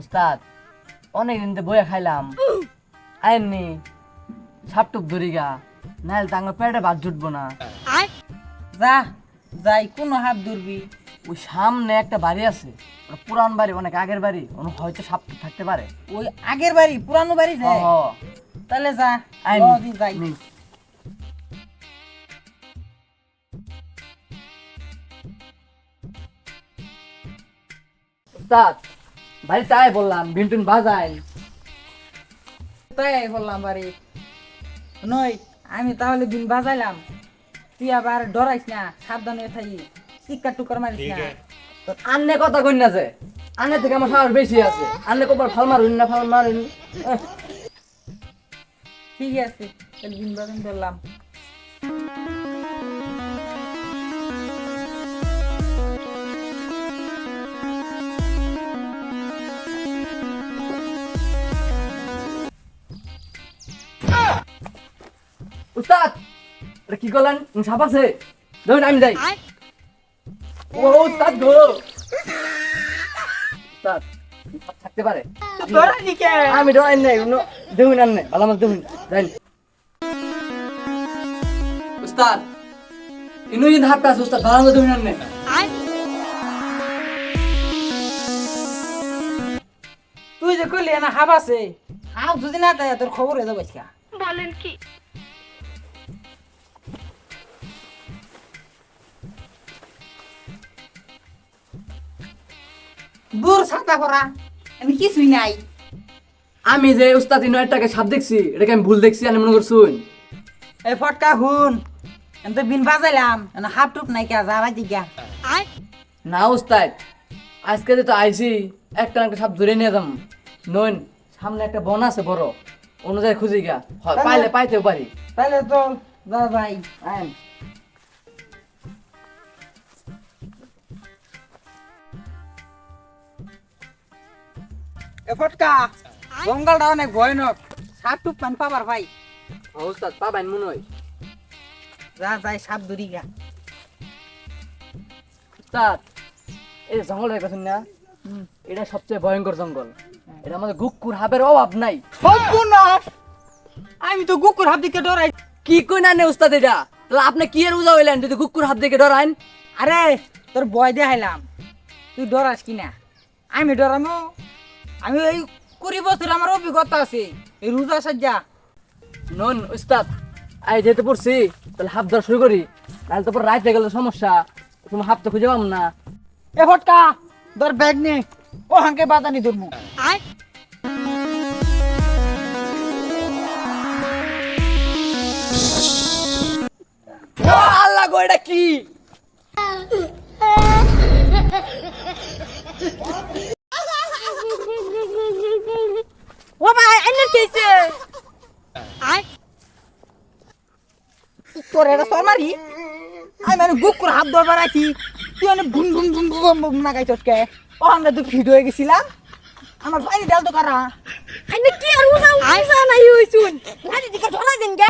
উস্তাদ অনেক দিন তো বইয়া খাইলাম। আইননি সাপটুক ধরিগা নাহলে তো আমার পেটে ভাত জুটবো না। যা যাই কোনো হাত ধরবি। ওই সামনে একটা বাড়ি আছে পুরান বাড়ি অনেক আগের বাড়ি ওনো হয়তো সাপ থাকতে পারে। ওই আগের বাড়ি পুরানো বাড়ি যায় তাহলে যা আইন যাই। উস্তাদ বাড়িতে আয় বললাম বিন্টুন বাজাই তাই বললাম বাড়ি। নই আমি তাহলে দিন বাজাইলাম। তুই আবার ডরাইস না সাবধানে থাকি। চিক্কা টুকার মারিস না। আন্নে কথা কই না যে। আন্নে থেকে আমার সাহস বেশি আছে। আন্নে কবার ফাল মারুন না ফাল মারুন। ঠিক আছে তাহলে দিন বাজান বললাম। উস্তাদ এটা কি করলেন সাপ আছে? ধরুন আমি যাই। ও উস্তাদ গো। উস্তাদ থাকতে পারে। কে? আমি ডরাই নাই দেখুন আর নাই ভালো মাছ দেখুন যাই। উস্তাদ ইনু হাতটা আছে উস্তাদ ভালো মাছ দেখুন আর নাই। তুই যে কইলি না হাব আছে। হাব যদি না দেয় তোর খবর হয়ে যাবে আজকা। দূর ছাতা করা আমি কিছুই নাই। আমি যে উস্তাদ সাপ দেখছি এটাকে আমি ভুল দেখছি আমি মনে করছুন এই ফটকা হুন আমি তো বিন বাজাইলাম হাফ টুপ নাই কে যা বাজি গা না উস্তাদ আজকে যে তো আইছি একটা একটা সাপ ধরে নিয়ে যাম। নইন সামনে একটা বন আছে বড়। অনুযায়ী খুঁজি গা হয়, পাইলে পাইতেও পারি। তাহলে তো যা ভাই আইন এ ফটকা জঙ্গলটা অনেক ভয়ানক। সাপ টুপ পান পাবার ভাই। উস্তাদ পাবেন মনে হয় যা যাই সাপ ধরি গা উস্তাদ এই যে জঙ্গল হয়ে না? এটা সবচেয়ে ভয়ঙ্কর জঙ্গল। এটা আমাদের গুকুর হাবের অভাব নাই। সর্বনাশ! আমি তো কুকুর হাত দিকে ডরাই। কি কই না নে উস্তাদ এটা? তাহলে আপনি কি এর উজা হইলেন যদি গুকুর হাত দেখে ডরাইন? আরে তোর বয় দেখাইলাম। তুই ডরাস কিনা আমি ডরামো। আমি এই কুড়ি বছর আমার অভিজ্ঞতা আছে। এই রোজা সাজ্জা নন উস্তাদ আই যেতে পড়ছি তাহলে হাফ ধরা শুরু করি। তাহলে তো পর রাইতে গেলে সমস্যা। তুমি হাফ তো খুঁজে পাম না। এ ফটকা ধর ব্যাগ নে। ও হাঙ্কে বাদানি ধরবো ও ও ভাই আইনের কেছে তোর এটা তোর মারি। আমি মানে গুকুর হাত ধরবার আছি তুই মানে boom boom boom boom boom Nagai চটকে। ও আমরা তো ফিট হয়ে গেছিলাম। আমার পানি ডাল তো কারা? আইনে কি আর উঠা উঠা নাই হইছুন গাড়ি দিকে ঢলা দিন গে।